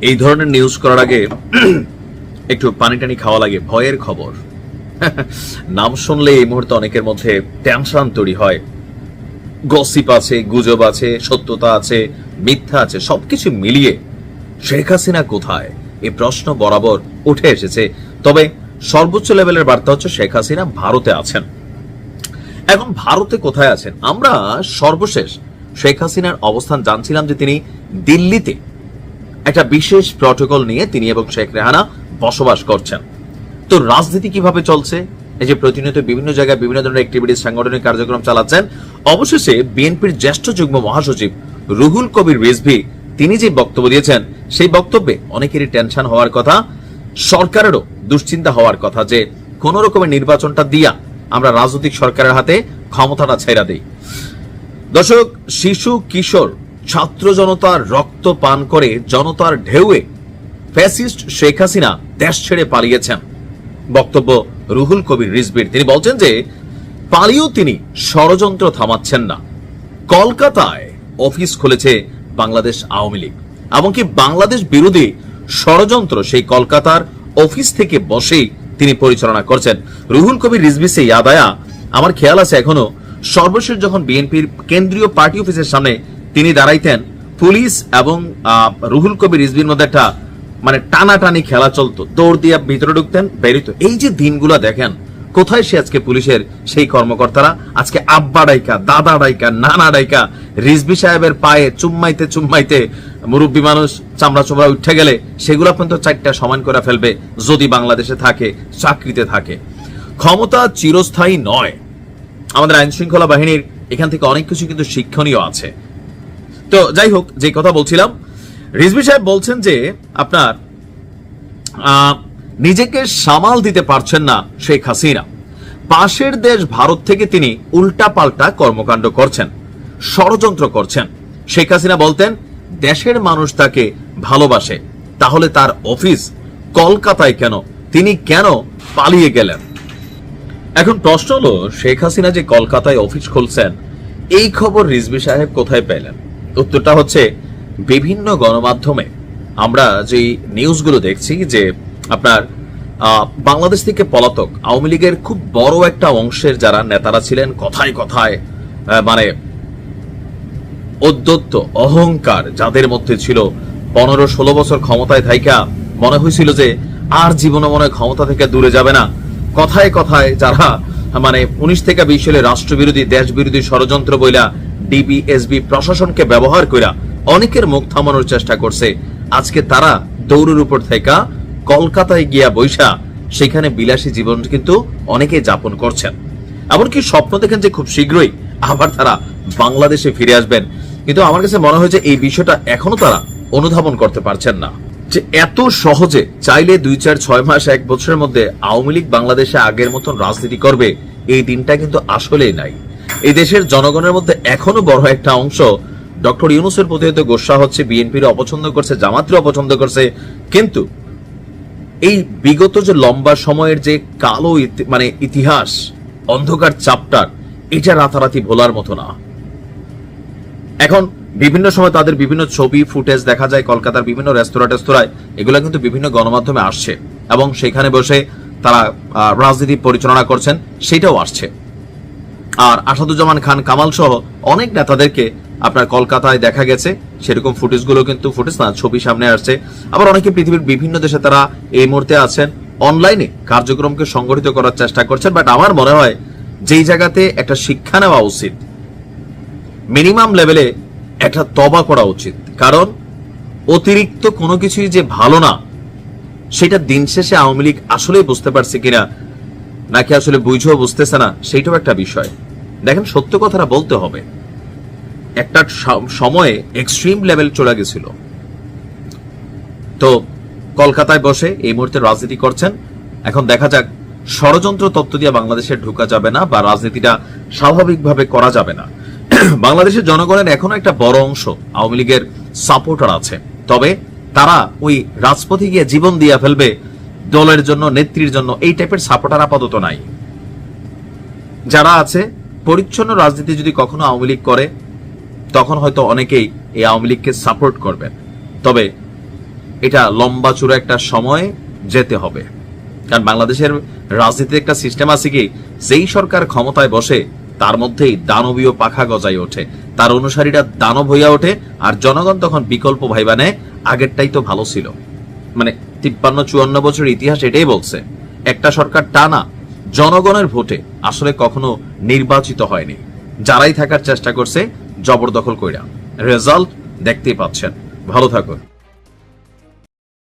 এই ধরনের নিউজ করার আগে একটু পানি টানি খাওয়া লাগে, ভয়ের খবর। নাম শুনলে এই মুহূর্তে অনেকের মধ্যে টেনশন তৈরি হয়। গসিপ আছে, গুজব আছে, সত্যতা আছে, মিথ্যা আছে, সবকিছু মিলিয়ে শেখ হাসিনা কোথায়? এই প্রশ্ন বরাবর উঠে এসেছে। তবে সর্বোচ্চ লেভেলের বার্তা হচ্ছে শেখ হাসিনা ভারতে আছেন। এখন ভারতে কোথায় আছেন? আমরা সর্বশেষ শেখ হাসিনার অবস্থান জানছিলাম যে তিনি দিল্লিতে একটা বিশেষ প্রটোকল নিয়ে তিনি এবং শেখ রেহানা বসবাস করছেন। তো রাজনীতি কীভাবে চলছে? এই যে প্রতিনিয়ত বিভিন্ন জায়গায় বিভিন্ন ধরনের অ্যাক্টিভিটিস সাংগঠনিক কার্যক্রম চালাচ্ছেন, অবশেষে বিএনপির জ্যেষ্ঠ যুগ্ম মহাসচিব রুহুল কবির রিজভি, তিনি যে বক্তব্য দিয়েছেন, সেই বক্তব্যে অনেকেরই টেনশন হওয়ার কথা, সরকারেরও দুশ্চিন্তা হওয়ার কথা যে কোন রকমের নির্বাচনটা দিয়া আমরা রাজনৈতিক সরকারের হাতে ক্ষমতাটা ছেড়া দিই। দর্শক, শিশু, কিশোর ছাত্র জনতার রক্ত পান করে জনতার ঢেউয়ে ফ্যাসিস্ট শেখ হাসিনা দেশ ছেড়ে পালিয়েছেন। বক্তব্য রুহুল কবির রিজবির তিনি বলছেন যে, পালিয়েও তিনি ষড়যন্ত্র থামাচ্ছেন না। কলকাতায় অফিস খুলেছে বাংলাদেশ আওয়ামী লীগ। এমনকি বাংলাদেশ বিরোধী ষড়যন্ত্র সেই কলকাতার অফিস থেকে বসেই তিনি পরিচালনা করছেন। রুহুল কবির রিজবি সে ইয়াদায়া আমার খেয়াল আছে এখনও, সর্বশেষ যখন বিএনপির কেন্দ্রীয় পার্টি অফিসের সামনে তিনি দাঁড়াইতেন। পুলিশ এবং রুহুল কবির রিজবির মধ্যে একটা মানে টানাটানি খেলা চলতো। দৌড় দিয়ে ভিতরে ঢুকতেন, বেরিত। এই যে দিনগুলো দেখেন, কোথায় সে আজকে পুলিশের সেই কর্মকর্তারা? আজকে আব্বা ডাইকা, দাদা ডাইকা, নানা ডাইকা রিজবি সাহেবের পায়ে চুম্মাইতে চুম্মাইতে মুরব্বী মানুষ চামড়া চোমড়া উঠে গেলে সেগুলো পর্যন্ত চারটা সমান করে ফেলবে যদি বাংলাদেশে থাকে, চাকরিতে থাকে। ক্ষমতা চিরস্থায়ী নয়। আমাদের আইন শৃঙ্খলা বাহিনীর এখান থেকে অনেক কিছু কিন্তু শিক্ষণীয় আছে। তো যাই হোক, যে কথা বলছিলাম, রিজভি সাহেব বলছেন যে আপনার নিজেকে সামাল দিতে পারছেন না শেখ হাসিনা। পাশের দেশ ভারত থেকে তিনি উল্টাপাল্টা কর্মকাণ্ড করছেন, ষড়যন্ত্র করছেন। শেখ হাসিনা বলতেন, দেশের মানুষ তাকে ভালোবাসে, তাহলে তার অফিস কলকাতায় কেন? তিনি কেন পালিয়ে গেলেন? এখন প্রশ্ন হলো, শেখ হাসিনা যে কলকাতায় অফিস খুলছেন, এই খবর রিজবি সাহেব কোথায় পেলেন? উত্তরটা হচ্ছে বিভিন্ন গণমাধ্যমে। আমরা যে নিউজগুলো দেখছি যে আপনার বাংলাদেশ থেকে পলাতক আওয়ামী লীগের খুব বড় একটা অংশের যারা নেতারা ছিলেন, কথায় কথায় মানে অদ্যত্ত অহংকার যাদের মধ্যে ছিল, পনেরো ষোলো বছর ক্ষমতায় থাইকা মনে হয়েছিল যে আর জীবনে মনে ক্ষমতা থেকে দূরে যাবে না। কথায় কথায় যারা মানে উনিশ থেকে বিশ সালে রাষ্ট্রবিরোধী দেশ বিরোধী ষড়যন্ত্র বইলা ডিবিএসবি প্রশাসনকে ব্যবহার কইরা অনেকের মুখ থামানোর চেষ্টা করছে। আজকে তারা দৌড়ের উপর থেকে কলকাতায় গিয়া বৈশা সেখানে বিলাসী জীবন কিন্তু অনেকে যাপন করছেন। এমনকি স্বপ্ন দেখেন যে খুব শীঘ্রই আবার তারা বাংলাদেশে ফিরে আসবেন। কিন্তু আমার কাছে মনে হয় যে এই বিষয়টা এখনও তারা অনুধাবন করতে পারছেন না। যে এত সহজে চাইলে দুই, চার, ছয় মাস, এক বছরের মধ্যে আওয়ামী লীগ বাংলাদেশে আগের মতন রাজনীতি করবে, এই দিনটা কিন্তু আসলেই নাই। এই দেশের জনগণের মধ্যে এখনও বড় একটা অংশ ডক্টর ইউনুসের প্রতি হয়তো গোসা হচ্ছে বিএনপির অপছন্দ করছে জামাতের অপছন্দ করছে। কিন্তু এই বিগত যে লম্বা সময়ের যে কালো মানে ইতিহাস, অন্ধকার চাপটার, এটা রাতারাতি ভোলার মতো না। এখন বিভিন্ন সময় তাদের বিভিন্ন ছবি, ফুটেজ দেখা যায় কলকাতার বিভিন্ন রেস্তোরাঁ টেস্তোরায়। এগুলো কিন্তু বিভিন্ন গণমাধ্যমে আসছে এবং সেখানে বসে তারা রাজনীতি পরিচালনা করছেন, সেটাও আসছে। আর আসাদুজ্জামান খান কামাল সহ অনেক নেতাদেরকে আপনার কলকাতায় দেখা গেছে। সেরকম ফুটেজগুলো কিন্তু ফুটেজ না, ছবি সামনে আসছে। আবার অনেকে পৃথিবীর বিভিন্ন দেশে তারা এই মুহূর্তে আছেন। অনলাইনে কার্যক্রমকে সংগঠিত করার চেষ্টা করছেন, বাট আমার মনে হয় যেই জায়গাতে একটা শিক্ষা নেওয়া উচিত, মিনিমাম লেভেলে একটা তবা করা উচিত। কারণ অতিরিক্ত কোনো কিছুই যে ভালো না, সেটা দিন শেষে আওয়ামী লীগ আসলেই বুঝতে পারছে কিনা, নাকি আসলে বুঝেও বুঝতেছে না, সেইটাও একটা বিষয়। দেখেন, সত্য কথাটা বলতে হবে। একটা সময়ে এক্সট্রিম লেভেল চলে গেছিল। তো কলকাতায় বসে এই মুহূর্তে রাজনীতি করছেন। এখন দেখা যাক, ষড়যন্ত্র তত্ত্ব দিয়ে বাংলাদেশে ঢোকা যাবে না বা রাজনীতিটা স্বাভাবিকভাবে করা যাবে না। বাংলাদেশের জনগণের এখনও একটা বড় অংশ আওয়ামী লীগের সাপোর্টার আছে। তবে তারা ওই রাজপথে গিয়ে জীবন দিয়ে ফেলবে, দলের জন্য, নেত্রীর জন্য, এই টাইপের সাপোর্টার আপাতত নাই। যারা আছে, পরিচ্ছন্ন রাজনীতি যদি কখনো আওয়ামী লীগ করে, তখন হয়তো অনেকেই এই আওয়ামী লীগকে সাপোর্ট করবেন। তবে এটা লম্বা চূড়া একটা সময় যেতে হবে। কারণ বাংলাদেশের রাজনীতির একটা সিস্টেম আছে কি, যেই সরকার ক্ষমতায় বসে তার মধ্যেই দানবীয় পাখা গজাই ওঠে। তার অনুসারীরা দানব হইয়া ওঠে, আর জনগণ তখন বিকল্প ভাইবা নেয়। আগেরটাই তো ভালো ছিল। মানে তিপ্পান্ন, চুয়ান্ন বছর ইতিহাস এটাই বলছে। একটা সরকার টানা জনগণের ভোটে আসলে কখনো নির্বাচিত হয়নি। যারাই থাকার চেষ্টা করছে, জবরদখল কইরা। রেজাল্ট দেখতেই পাচ্ছেন। ভালো থাকুন।